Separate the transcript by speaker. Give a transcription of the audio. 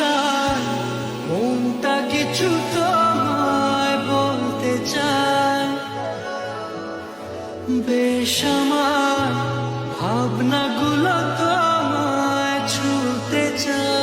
Speaker 1: তার মনটা কিছু তোমায় বলতে চায়। বেশামার ভাবনাগুলো তোমায় ছুতে চায়।